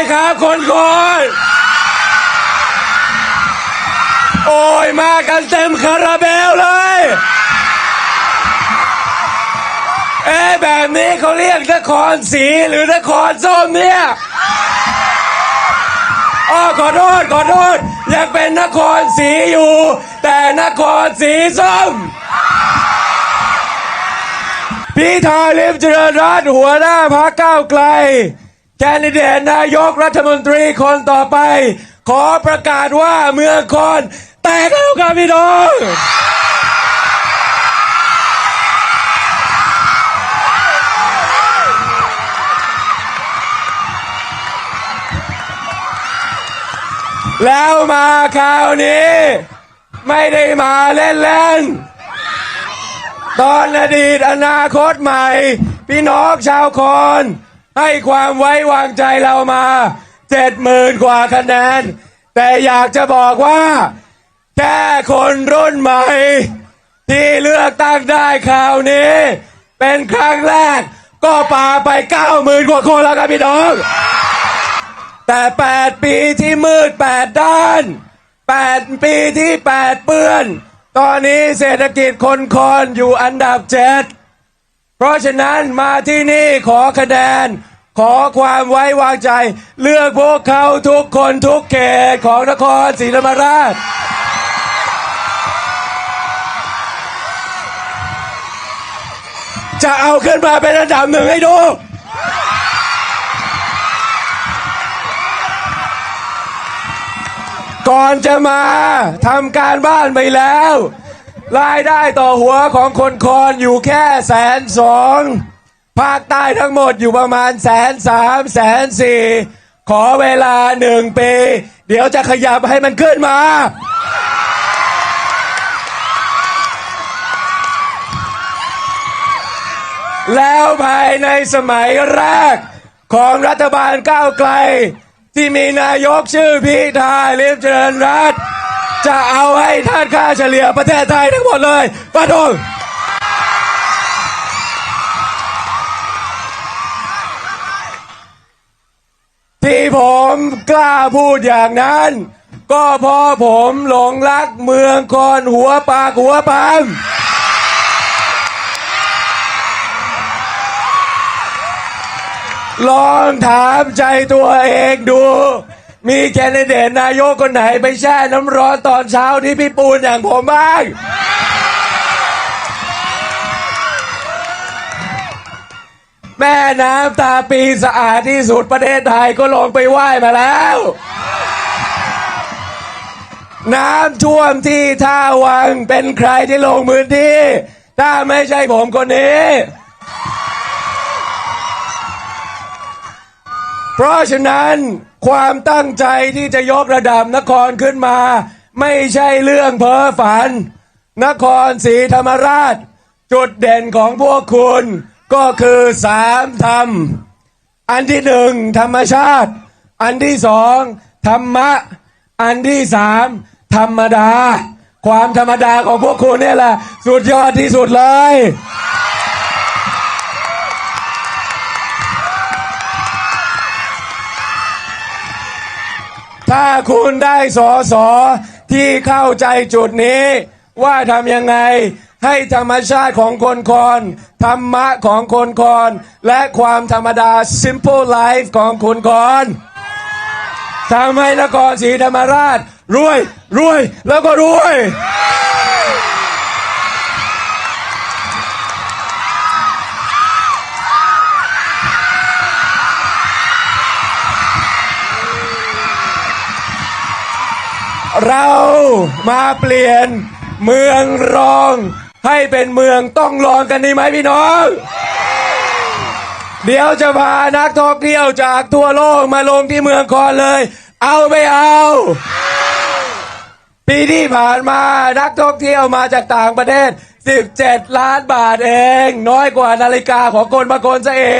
อ้าวว่าไงครับคนคนโอ้ยมากันเต็มคาราเบลเลย เอ๊ะแบบนี้เขาเรียกนครสีหรือนครส้มเนี่ยอ้อขอโทษขอโทษยังเป็นนครสีอยู่ แต่นครสีส้มพิธาลิมเจริญรัตน์หัวหน้าพักก้าวไกล แคนดิเดตนายกรัฐมนตรีคนต่อไป ขอประกาศว่าเมืองคอนแตกแล้วครับพี่น้องแล้วมาคราวนี้ ไม่ได้มาเล่นๆตอนอดีตอนาคตใหม่ พี่น้องชาวคอน ให้ความไว้วางใจเรามาเจ็ดหมื่นกว่าคะแนน แต่อยากจะบอกว่า แค่คนรุ่นใหม่ ที่เลือกตั้งได้คราวนี้ เป็นครั้งแรกก็ปาไปเก้าหมื่นกว่าคนแล้วครับพี่น้อง แต่ 8 ปีที่มืด 8 ด้าน 8 ปีที่ 8 เปื้อน ตอนนี้เศรษฐกิจคนคอนอยู่อันดับเจ็ดเพราะฉะนั้นมาที่นี่ขอคะแนน ขอความไว้วางใจ เลือกพวกเขาทุกคนทุกเขตของนครศรีธรรมราช จะเอาขึ้นมาเป็นอันดับหนึ่งให้ดูก่อนจะมาทำการบ้านไปแล้ว รายได้ต่อหัวของคนคอนอยู่แค่แสนสอง ภาคใต้ทั้งหมดอยู่ประมาณแสนสามแสนสี่ขอเวลาหนึ่งปี เดี๋ยวจะขยับให้มันขึ้นมา แล้วภายในสมัยแรกของรัฐบาลก้าวไกล ที่มีนายกชื่อพิธาลิมเจริญรัตจะเอาให้ท่านค่าเฉลี่ยประเทศไทยทั้งหมดเลยปะทง ที่ผมกล้าพูดอย่างนั้น ก็เพราะผมหลงรักเมืองคอนหัวปากหัวปั๊มลองถามใจตัวเองดู มีแคนดิเดตนายกคนไหนไปแช่น้ำร้อนตอนเช้าที่พี่ปูนอย่างผมบ้าง แม่น้ำตาปีสะอาดที่สุดประเทศไทยก็ลงไปไหว้มาแล้ว น้ำท่วมที่ท่าวังเป็นใครที่ลงมือที่ ถ้าไม่ใช่ผมคนนี้ เพราะฉะนั้นความตั้งใจที่จะยกระดับนครขึ้นมา ไม่ใช่เรื่องเพ้อฝัน นครศรีธรรมราช จุดเด่นของพวกคุณ ก็คือสามธรรม อันที่หนึ่งธรรมชาติ อันที่สองธรรมะ อันที่สามธรรมดา ความธรรมดาของพวกคุณเนี่ยแหละ สุดยอดที่สุดเลย ถ้าคุณได้สอสอที่เข้าใจจุดนี้ว่าทำยังไง ให้ธรรมชาติของคนคอนธรรมะของคนคอนและความธรรมดา simple life ของคนคอนทำให้นครศรีธรรมราช รวยรวยแล้วก็รวยเรามาเปลี่ยนเมืองรอง ให้เป็นเมืองต้องลองกันดีไหมพี่น้อง เดี๋ยวจะพานักท่องเที่ยวจากทั่วโลกมาลงที่เมืองคอนเลย เอาไม่เอาปีที่ผ่านมานักท่องเที่ยวมาจากต่างประเทศ 17 ล้านบาทเอง น้อยกว่านาฬิกาของคนบางคนซะเอง